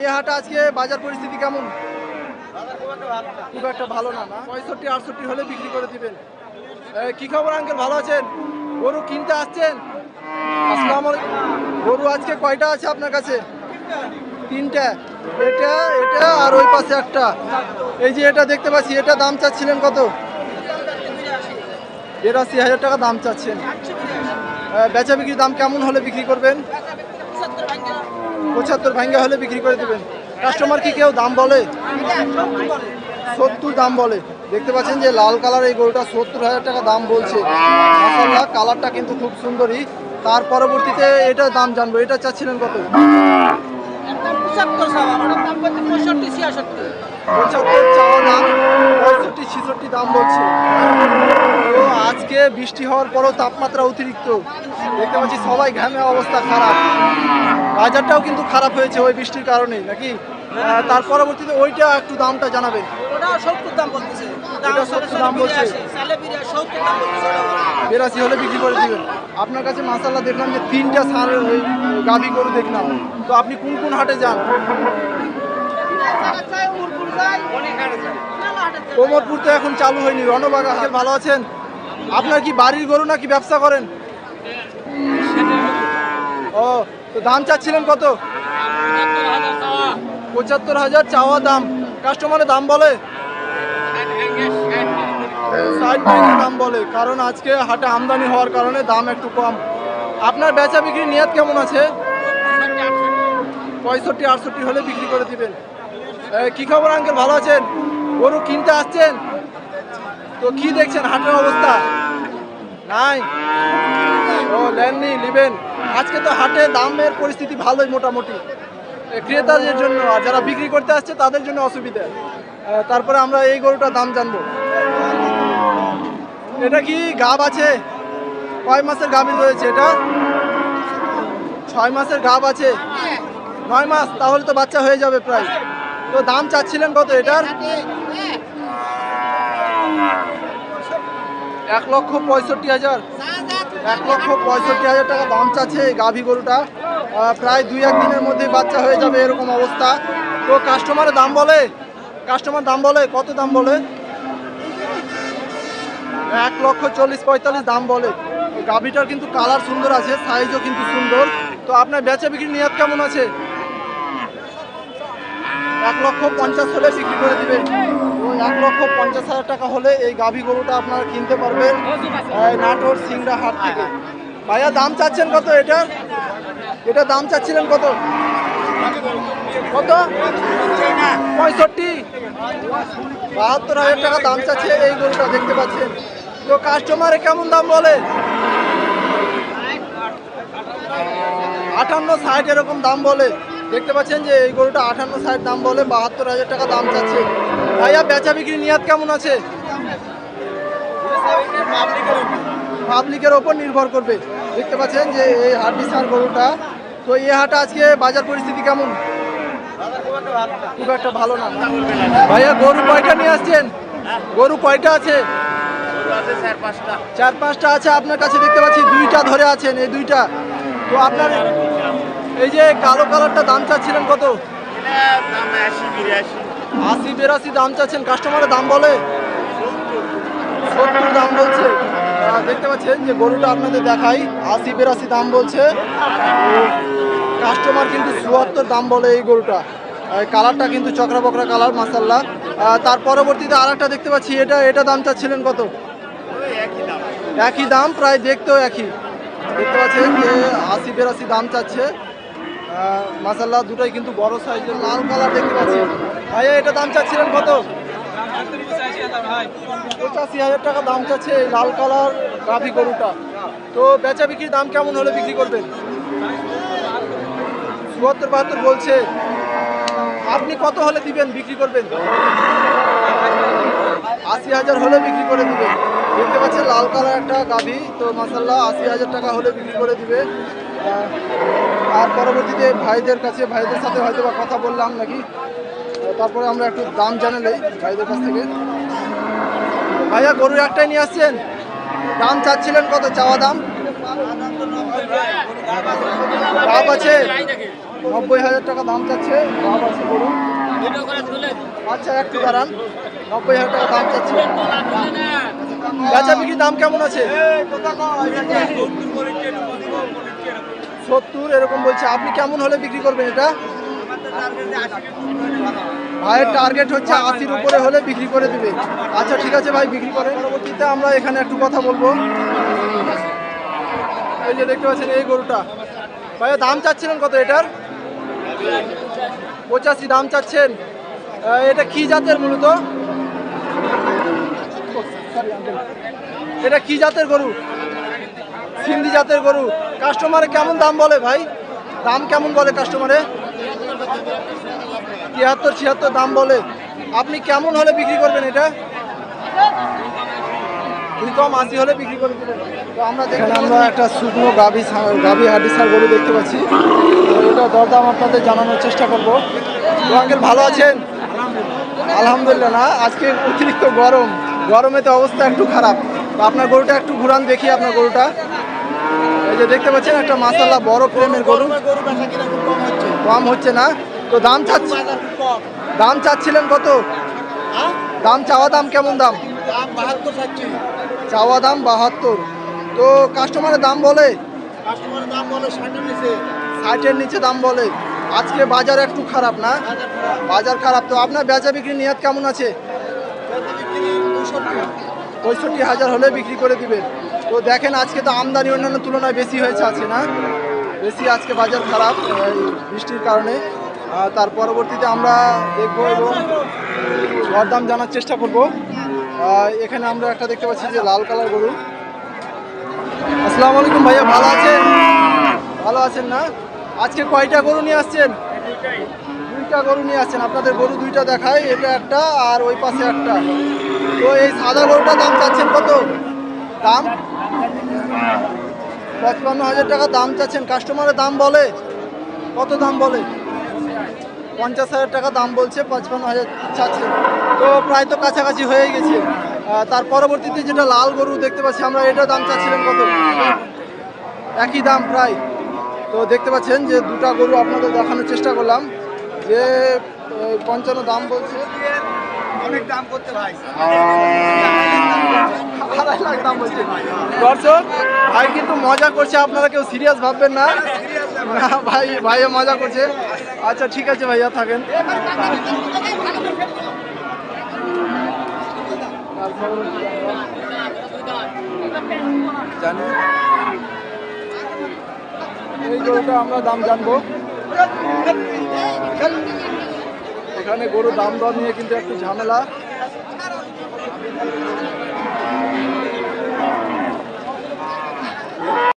এই হাটে আজকে বাজার পরিস্থিতি কেমন? খুব একটা ভালো না পঁয়ষট্টি আটষট্টি হলে বিক্রি করে দিবেন। এ, কি খবর আঙ্কেল? ভালো আছেন? গরু কিনতে আসছেন? আসসালাম গরু আজকে কয়টা আছে আপনার কাছে? তিনটা। এটা এটা আর ওই পাশে একটা। এই যে এটা দেখতে পাচ্ছি এটা দাম চাচ্ছিলেন কত? বিরাশি হাজার টাকা দাম চাচ্ছেন। এ, বেচা বিক্রির দাম কেমন হলে বিক্রি করবেন? পঁচাত্তর ভাঙ্গা হলে বিক্রি করে দেবেন। কাস্টমার কি কেউ দাম বলে? সত্তর দাম বলে। দেখতে পাচ্ছেন যে লাল কালার এই গরুটা সত্তর হাজার টাকা দাম বলছে। কালারটা কিন্তু খুব সুন্দরই তার পরবর্তীতে এটার দাম জানব। এটা চাচ্ছিলেন কত? দাম বলছে পঁয়ষট্টি পঁচাত্তর চাওয়া দাম পঁয়ষট্টি ছেষট্টি দাম বলছে। তো আজকে বৃষ্টি হওয়ার পরও তাপমাত্রা অতিরিক্ত। দেখতে পাচ্ছি সবাই ঘামে অবস্থা খারাপ। বাজারটাও কিন্তু খারাপ হয়েছে ওই বৃষ্টির কারণেই নাকি? তার পরবর্তীতে ওইটা একটু দামটা জানাবেন। ওটাও দাম বলতেছে। দাম এটা সাড়ে 70 দাম বলছে। বিরাশি, হলে বিক্রি করে দিবেন। আপনার কাছে মাসাল্লাহ দেখলাম যে তিনটা সার ওই গাভি গরু দেখলাম। তো আপনি কোন কোন হাটে যান। কোমরপুর তো এখন চালু হয়নি। রণবাগ আঙ্কেল ভালো আছেন? আপনার কি বাড়ির গরু নাকি ব্যবসা করেন? ও, তো দাম চাচ্ছিলেন কত? পঁচাত্তর হাজার চাওয়া দাম। কাস্টমারের দাম বলে? ষাট দাম বলে, কারণ আজকে হাটে আমদানি হওয়ার কারণে দাম একটু কম। আপনার বেচা বিক্রি নিয়াত কেমন আছে? পঁয়ষট্টি, আটষট্টি হলে বিক্রি করে দিবেন। কি খবর আঙ্কেল, ভালো আছেন? গরু কিনতে আসছেন? তো কি দেখছেন হাটের অবস্থা? নাই? ও, নেননি, নেবেন। আজকে তো হাটে দামের পরিস্থিতি ভালোই মোটামুটি। ক্রেতাদের জন্য আর যারা বিক্রি করতে আসছে, তাদের জন্য অসুবিধা। তারপরে আমরা এই গরুটার দাম জানব। এটা কি গাব আছে? কয় মাসের গাভী রয়েছে এটা? ছয় মাসের গাব আছে। নয় মাস, তাহলে তো বাচ্চা হয়ে যাবে প্রায়। তো দাম চাচ্ছিলেন কত এটার? এক লক্ষ পঁয়ষট্টি হাজার। এক লক্ষ পঁয়ষট্টি হাজার টাকা দাম চাচ্ছে এই গাভী গরুটা। প্রায় দুই এক দিনের মধ্যে বাচ্চা হয়ে যাবে এরকম অবস্থা। তো কাস্টমারের দাম বলে? কাস্টমার দাম বলে? কত দাম বলে? এক লক্ষ চল্লিশ পঁয়তাল্লিশ দাম বলে। গাভীটার কিন্তু কালার সুন্দর আছে সাইজও কিন্তু সুন্দর। তো আপনার বেচা বিক্রির নিয়াত কেমন আছে? এক লক্ষ পঞ্চাশ হলে বিক্রি করে ওই এক লক্ষ পঞ্চাশ হাজার টাকা হলে এই গাভী গরুটা আপনারা কিনতে পারবেন নাটোর সিংড়া হাট থেকে। ভাইয়া, দাম চাচ্ছেন কত এটার এটা দাম চাচ্ছিলেন কত? কত? পঁয়ষট্টি। বাহাত্তর হাজার টাকা দাম চাচ্ছে এই গরুটা, দেখতে পাচ্ছেন। তো কাস্টমারে কেমন দাম বলে? আটান্ন ষাট এরকম দাম বলে। দেখতে পাচ্ছেন যে এই গরুটা আটান্ন ষাট দাম বলে, বাহাত্তর হাজার টাকা দাম চাচ্ছে। ভাইয়া, বেচা বিক্রি নিয়াত কেমন আছে? পাবলিকের ওপর নির্ভর করবে। দেখতে পাচ্ছেন যে এই হাড্ডি সার গরুটা। তো এই হাটে আজকে বাজার পরিস্থিতি কেমন? খুব একটা ভালো না। ভাইয়া, গরু কয়টা নিয়ে আসছেন? গরু কয়টা আছে? চার পাঁচটা আছে, আপনার কাছে দেখতে পাচ্ছি দুইটা ধরে আছেন, এই দুইটা। তো আপনার এই যে কালো কালারটা দাম চাচ্ছিলেন কত? আশি বেরাশি। দাম চাচ্ছেন কাস্টমারের দাম বলে? সত্তর দাম বলছে। দেখতে পাচ্ছেন যে গরুটা আপনাদের দেখাই, আশি, বেরাশি দাম বলছে। কাস্টমার কিন্তু চুয়াত্তর দাম বলে এই গরুটা। কালারটা কিন্তু চক্রা বকরা কালার মাসাল্লাহ তার পরবর্তীতে আর দেখতে পাচ্ছি, এটা এটা দাম চাচ্ছিলেন কত? একই দাম, প্রায় দেখতেও একই। দেখতে পাচ্ছেন যে আশি, বেরাশি দাম চাচ্ছে। মাসাল্লাহ দুটোই কিন্তু বড় সাইজের লাল কালার দেখতে পাচ্ছি। ভাইয়া, এটা দাম চাচ্ছিলেন কত? পঁচাশি হাজার টাকা দাম চাচ্ছে এই লাল কালার গাভি গরুটা। তো বেচা বিক্রির দাম কেমন হলে বিক্রি করবেন? চুয়াত্তর, বাহাত্তর বলছে। আপনি কত হলে দিবেন, বিক্রি করবেন? আশি হাজার হলে করে দিবে। দেখতে পাচ্ছেন লাল কালার একটা গাভি, তো মাসাল্লাহ আশি হাজার টাকা হলে বিক্রি করে দিবে। আর পরবর্তীতে ভাইদের কাছে, ভাইদের সাথে হয়তো বা কথা বললাম নাকি। তারপরে আমরা একটু দাম জানালেই ভাইদের কাছ থেকে। ভাইয়া গরু একটাই নিয়ে আসছেন? দাম চাচ্ছিলেন কত? চাওয়া দাম? লাভ আছে। নব্বই হাজার টাকা দাম চাচ্ছে। লাভ আছে গরু আচ্ছা একটু দাঁড়ান। নব্বই হাজার টাকা দাম চাচ্ছে। বেচা বিক্রি দাম কেমন আছে? সত্তর, এরকম বলছে। আপনি কেমন হলে বিক্রি করবেন এটা? ভাইয়ের টার্গেট হচ্ছে আশির উপরে হলে বিক্রি করে দিবে। আচ্ছা ঠিক আছে ভাই, বিক্রি করেন। পরবর্তীতে আমরা এখানে একটু কথা বলব। এই যে দেখতে পাচ্ছেন এই গরুটা। ভাইয়া, দাম চাচ্ছিলেন কত এটার? পঁচাশি, দাম চাচ্ছেন। এটা কি জাতের মূলত? এটা কি জাতের গরু? সিন্ধি জাতের গরু। কাস্টমারে কেমন দাম বলে ভাই? দাম কেমন বলে কাস্টমারে তিয়াত্তর ছিয়াত্তর দাম বলে। আপনি কেমন হলে বিক্রি করবেন এটা? দুই কম আশি হলে বিক্রি করে দেবেন তো আমরা আমরা একটা শুকনো গাভি গাভি হাডিসার গরু দেখতে পাচ্ছি। এটা দরদাম আপনাদের জানানোর চেষ্টা করব। তো আঙ্কেল ভালো আছেন? আলহামদুলিল্লাহ না আজকে অতিরিক্ত গরম। গরমে তো অবস্থা একটু খারাপ। তো আপনার গরুটা একটু ঘুরান দেখি আপনার গরুটা। এই যে দেখতে পাচ্ছেন একটা মাসাল্লা বড় প্রেমের গরু। কম হচ্ছে না। তো দাম চাচ্ছি দাম চাচ্ছিলেন কত? দাম চাওয়া দাম কেমন দাম? চাওয়া দাম বাহাত্তর। তো কাস্টমারের দাম বলে? ষাটের নিচে দাম বলে। আজকে বাজার একটু খারাপ না? বাজার খারাপ। তো আপনার বেচা বিক্রি নিয়াত কেমন আছে? পঁয়ষট্টি হাজার হলে বিক্রি করে দিবেন। তো দেখেন, আজকে তো আমদানি অন্যান্য তুলনায় বেশি হয়েছে আছে না? বেশি আজকে বাজার খারাপ বৃষ্টির কারণে। তার পরবর্তীতে আমরা দেখব এবং দরদাম জানার চেষ্টা করব। এখানে আমরা একটা দেখতে পাচ্ছি যে লাল কালার গরু। আসসালামু আলাইকুম ভাইয়া, ভালো আছেন? ভালো আছেন না? আজকে কয়টা গরু নিয়ে আসছেন? দুইটা গরু নিয়ে আসছেন। আপনাদের গরু দুইটা দেখায় এটা একটা আর ওই পাশে একটা। তো এই সাদা গরুটা দাম চাচ্ছেন কত? দাম? পঁচপান্ন হাজার টাকা দাম চাচ্ছেন। কাস্টমারের দাম বলে? কত দাম বলে? পঞ্চাশ হাজার টাকা দাম বলছে, পঁচপান্ন হাজার চাচ্ছে। তো প্রায় তো কাছাকাছি হয়ে গেছে। তার পরবর্তীতে যেটা লাল গরু দেখতে পাচ্ছি, আমরা এটা দাম চাচ্ছিলেন কত? একই দাম প্রায়। তো দেখতে পাচ্ছেন যে দুটা গরু আপনাদের দেখানোর চেষ্টা করলাম। যে পঞ্চান্ন দাম বলছে। অনেক দাম করতে ভাই। আড়াই লাখ দাম বলছে। দর্শক ভাই কিন্তু মজা করছে আপনারা কেউ সিরিয়াস ভাববেন না। না ভাই ভাইও মজা করছে। আচ্ছা ঠিক আছে ভাইয়া থাকেন। জানি এই গরুটা আমরা দাম জানব। এখানে গরু দাম দর নিয়ে কিন্তু একটু ঝামেলা।